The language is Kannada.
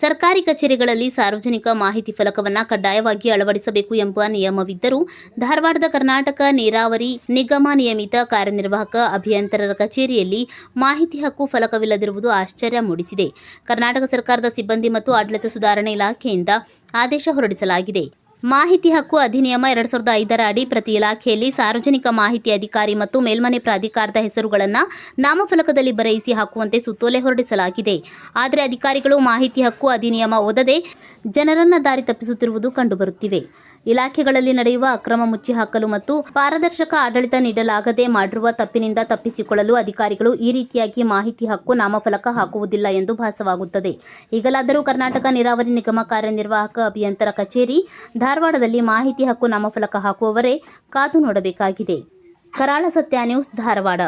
ಸರ್ಕಾರಿ ಕಚೇರಿಗಳಲ್ಲಿ ಸಾರ್ವಜನಿಕ ಮಾಹಿತಿ ಫಲಕವನ್ನು ಕಡ್ಡಾಯವಾಗಿ ಅಳವಡಿಸಬೇಕು ಎಂಬ ನಿಯಮವಿದ್ದರೂ ಧಾರವಾಡದ ಕರ್ನಾಟಕ ನೀರಾವರಿ ನಿಗಮ ನಿಯಮಿತ ಕಾರ್ಯನಿರ್ವಾಹಕ ಅಭಿಯಂತರರ ಕಚೇರಿಯಲ್ಲಿ ಮಾಹಿತಿ ಹಕ್ಕು ಫಲಕವಿಲ್ಲದಿರುವುದು ಆಶ್ಚರ್ಯ ಮೂಡಿಸಿದೆ. ಕರ್ನಾಟಕ ಸರ್ಕಾರದ ಸಿಬ್ಬಂದಿ ಮತ್ತು ಆಡಳಿತ ಸುಧಾರಣೆ ಇಲಾಖೆಯಿಂದ ಆದೇಶ ಹೊರಡಿಸಲಾಗಿದೆ. ಮಾಹಿತಿ ಹಕ್ಕು ಅಧಿನಿಯಮ ಎರಡ್ ಸಾವಿರದ ಐದರ ಅಡಿ ಪ್ರತಿ ಇಲಾಖೆಯಲ್ಲಿ ಸಾರ್ವಜನಿಕ ಮಾಹಿತಿ ಅಧಿಕಾರಿ ಮತ್ತು ಮೇಲ್ಮನೆ ಪ್ರಾಧಿಕಾರದ ಹೆಸರುಗಳನ್ನು ನಾಮಫಲಕದಲ್ಲಿ ಬರೆಯಿಸಿ ಹಾಕುವಂತೆ ಸುತ್ತೋಲೆ ಹೊರಡಿಸಲಾಗಿದೆ. ಆದರೆ ಅಧಿಕಾರಿಗಳು ಮಾಹಿತಿ ಹಕ್ಕು ಅಧಿನಿಯಮ ಓದದೆ ಜನರನ್ನ ದಾರಿ ತಪ್ಪಿಸುತ್ತಿರುವುದು ಕಂಡುಬರುತ್ತಿವೆ. ಇಲಾಖೆಗಳಲ್ಲಿ ನಡೆಯುವ ಅಕ್ರಮ ಮುಚ್ಚಿ ಹಾಕಲು ಮತ್ತು ಪಾರದರ್ಶಕ ಆಡಳಿತ ನೀಡಲಾಗದೆ ಮಾಡಿರುವ ತಪ್ಪಿನಿಂದ ತಪ್ಪಿಸಿಕೊಳ್ಳಲು ಅಧಿಕಾರಿಗಳು ಈ ರೀತಿಯಾಗಿ ಮಾಹಿತಿ ಹಕ್ಕು ನಾಮಫಲಕ ಹಾಕುವುದಿಲ್ಲ ಎಂದು ಭಾಸವಾಗುತ್ತದೆ. ಈಗಲಾದರೂ ಕರ್ನಾಟಕ ನೀರಾವರಿ ನಿಗಮ ಕಾರ್ಯನಿರ್ವಾಹಕ ಅಭಿಯಂತರ ಕಚೇರಿ ಧಾರವಾಡದಲ್ಲಿ ಮಾಹಿತಿ ಹಕ್ಕು ನಾಮಫಲಕ ಹಾಕುವವರೇ ಕಾದು ನೋಡಬೇಕಾಗಿದೆ. ಕರಾಳ ಸತ್ಯ ನ್ಯೂಸ್ ಧಾರವಾಡ.